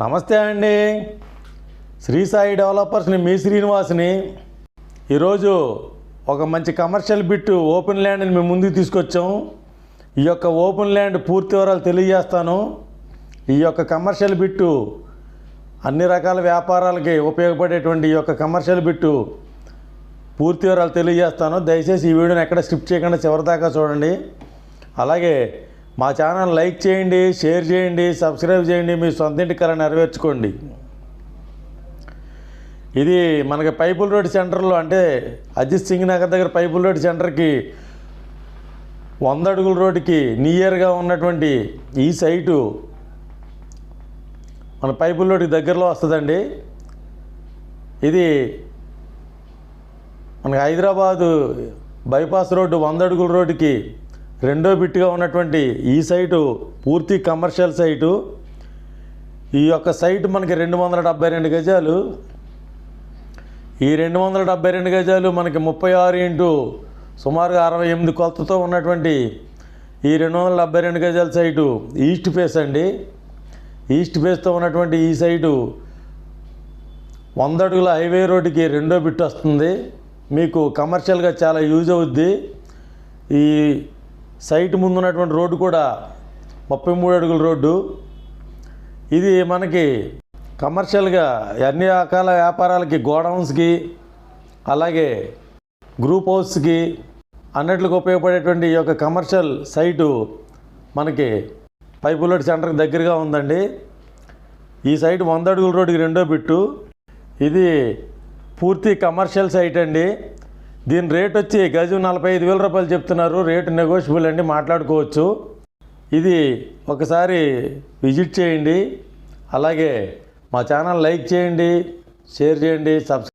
నమస్తే అండి. శ్రీ సాయి డెవలపర్స్ని మీ శ్రీనివాస్ని ఈరోజు ఒక మంచి కమర్షియల్ బిట్ ఓపెన్ ల్యాండ్ని మేము ముందుకు తీసుకొచ్చాము ఈ యొక్క ఓపెన్ ల్యాండ్ పూర్తి వివరాలు తెలియజేస్తాను. ఈ యొక్క కమర్షియల్ బిట్టు అన్ని రకాల వ్యాపారాలకి ఉపయోగపడేటువంటి ఈ యొక్క కమర్షియల్ బిట్టు పూర్తి వివరాలు తెలియజేస్తాను. దయచేసి ఈ వీడియోని ఎక్కడ స్కిప్ చేయకుండా చివరిదాకా చూడండి. అలాగే మా ఛానల్ లైక్ చేయండి షేర్ చేయండి సబ్స్క్రైబ్ చేయండి మీ సొంత ఇంటి కళ నెరవేర్చుకోండి. ఇది మనకి పైపుల్ రోడ్ సెంటర్లో అంటే అజిత్ సింగ్ నగర్ దగ్గర పైపుల్ రోడ్ సెంటర్కి వంద అడుగుల రోడ్డుకి నియర్గా ఉన్నటువంటి ఈ సైటు మన పైపుల్ రోడ్డుకి దగ్గరలో వస్తుందండి. ఇది మనకి హైదరాబాదు బైపాస్ రోడ్డు వంద అడుగుల రోడ్డుకి రెండో బిట్టుగా ఉన్నటువంటి ఈ సైటు పూర్తి కమర్షియల్ సైటు. ఈ యొక్క సైట్ మనకి రెండు వందల డెబ్బై రెండు గజాలు. ఈ రెండు వందల డెబ్బై రెండు గజాలు మనకి ముప్పై ఆరు ఇంటూ సుమారుగా అరవై ఎనిమిది కొలతతో ఉన్నటువంటి ఈ రెండు వందల డెబ్బై రెండు గజాల సైటు ఈస్ట్ ఫేస్ అండి. ఈస్ట్ ఫేస్తో ఉన్నటువంటి ఈ సైటు వంద అడుగుల హైవే రోడ్డుకి రెండో బిట్ వస్తుంది. మీకు కమర్షియల్గా చాలా యూజ్ అవుద్ది. ఈ సైట్ ముందు ఉన్నటువంటి రోడ్డు కూడా ముప్పై మూడు అడుగుల రోడ్డు. ఇది మనకి కమర్షియల్గా అన్ని రకాల వ్యాపారాలకి గోడౌన్స్కి అలాగే గ్రూప్ హౌస్కి అన్నిటికి ఉపయోగపడేటువంటి ఈ యొక్క కమర్షియల్ సైటు మనకి పైపులోడ్ సెంటర్కి దగ్గరగా ఉందండి. ఈ సైట్ వంద అడుగుల రోడ్డుకి రెండో బిట్టు. ఇది పూర్తి కమర్షియల్ సైట్ అండి. దీని రేట్ వచ్చి గజం నలభై ఐదు వేల రూపాయలు చెప్తున్నారు. రేటు నెగోషియబుల్ అండి మాట్లాడుకోవచ్చు. ఇది ఒకసారి విజిట్ చేయండి. అలాగే మా ఛానల్ లైక్ చేయండి షేర్ చేయండి సబ్స్క్రైబ్